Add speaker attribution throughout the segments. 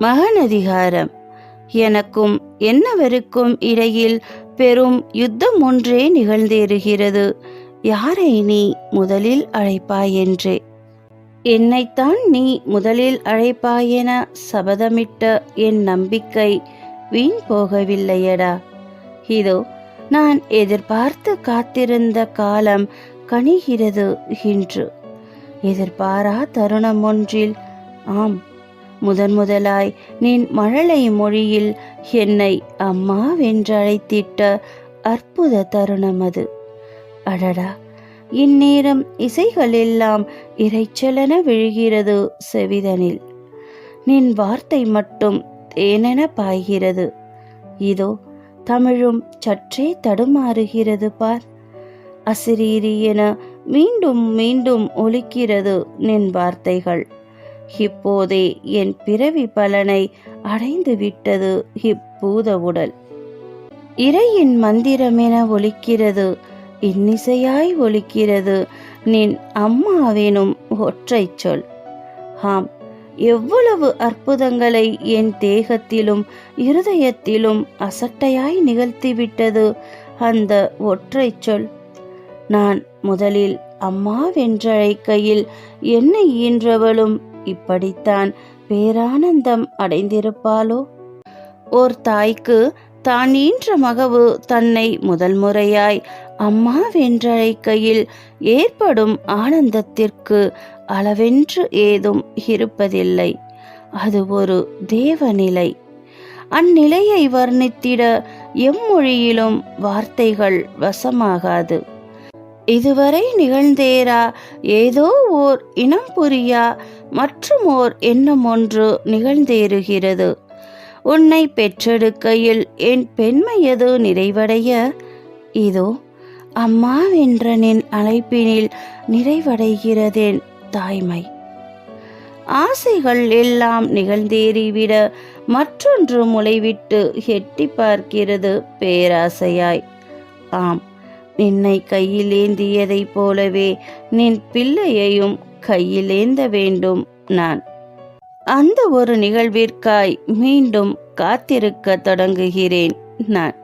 Speaker 1: மகனதிகாரம். எனக்கும் என்னவருக்கும் இடையில் பெரும் யுத்தம் ஒன்றே நிகழ்ந்தேறுகிறது. யாரை நீ முதலில் அழைப்பாய் என்றே? என்னைத்தான் நீ முதலில் அழைப்பாயென சபதமிட்ட என் நம்பிக்கை வீண் போகவில்லையடா. இதோ நான் எதிர்பார்த்து காத்திருந்த காலம் கணிகிறது இன்று. எதிர்பாரா தருணம் ஒன்றில் ஆம் முதன் முதலாய் நின் மழலை மொழியில் என்னை அம்மா வென்றழைத்திட்ட அற்புத தருணம் அது. அடடா! இந்நேரம் இசைகளெல்லாம் இரைச்சலென விழுகிறது செவிதனில். நின் வார்த்தை மட்டும் தேனென பாய்கிறது. இதோ தமிழும் சற்றே தடுமாறுகிறது பார். அசிரீரி என மீண்டும் மீண்டும் ஒலிக்கிறது நின் வார்த்தைகள். இப்போதே என் பிறவி பலனை அடைந்து விட்டது இப்பூத உடல். இறையின் மந்திரமென ஒலிக்கிறது இன்னிசையாய் ஒலிக்கிறது நின் அம்மாவேனும் ஒற்றை சொல். ஆம் எவ்வளவு அற்புதங்களை என் தேகத்திலும் இருதயத்திலும் அசட்டையாய் நிகழ்த்திவிட்டது அந்த ஒற்றைச் சொல். நான் முதலில் அம்மாவென்றழைக்கையில் என்னை ஈன்றவளும் இப்படித்தான் பேரானந்தம் அடைந்திருப்பாளோ? ஓர் தாய்க்கு தான் ஈன்ற மகவு தன்னை முதல் முறையாய் அம்மா வென்றழைக்கையில் ஏற்படும் ஆனந்தத்திற்கு அளவென்று ஏதும் இருப்பதில்லை. அது ஒரு தேவநிலை. அந்நிலையை வர்ணித்திட எம்மொழியிலும் வார்த்தைகள் வசமாகாது. இதுவரை நிகழ்ந்தேரா ஏதோ ஓர் இனம் புரியா மற்றும் ஓர் எண்ணம் ஒன்று நிகழ்ந்தேறுகிறது. உன்னை பெற்றெடுக்கையில் என் பெண்மையது நிறைவடைய? இதோ அம்மாவென்ற நின் அழைப்பினில் நிறைவடைகிறதேன் தாய்மை. ஆசைகள் எல்லாம் நிகழ்ந்தேறிவிட மற்றொன்று முளைவிட்டு எட்டி பார்க்கிறது பேராசையாய். ஆம் நின்னை கையிலேந்தியதைப் போலவே நின் பிள்ளையையும் கையிலேந்த வேண்டும் நான். அந்த ஒரு நிகழ்விற்காய் மீண்டும் காத்திருக்க தொடங்குகிறேன் நான்.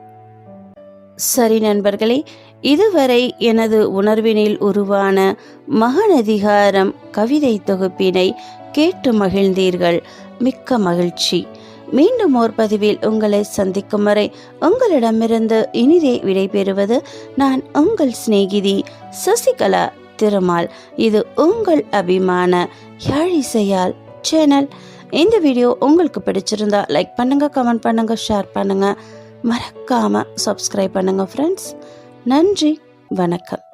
Speaker 1: சரி நண்பர்களே இதுவரை எனது உணர்வினில் உருவான மகனதிகாரம் கவிதை தொகுப்பினை கேட்டு மகிழ்ந்தீர்கள். மிக்க மகிழ்ச்சி. மீண்டும் ஓர் பதிவில் உங்களை சந்திக்கும் வரை உங்களிடமிருந்து இனிதே விடைபெறுவது நான் உங்கள் சிநேகிதி சசிகலா. திருமால். இது உங்கள் அபிமான. யாழிசையால் சேனல். இந்த வீடியோ உங்களுக்கு பிடிச்சிருந்தா லைக் பண்ணுங்கள் கமெண்ட் பண்ணுங்கள் ஷேர் பண்ணுங்கள் மறக்காமல் சப்ஸ்கிரைப் பண்ணுங்கள் ஃப்ரெண்ட்ஸ் நன்றி வணக்கம்.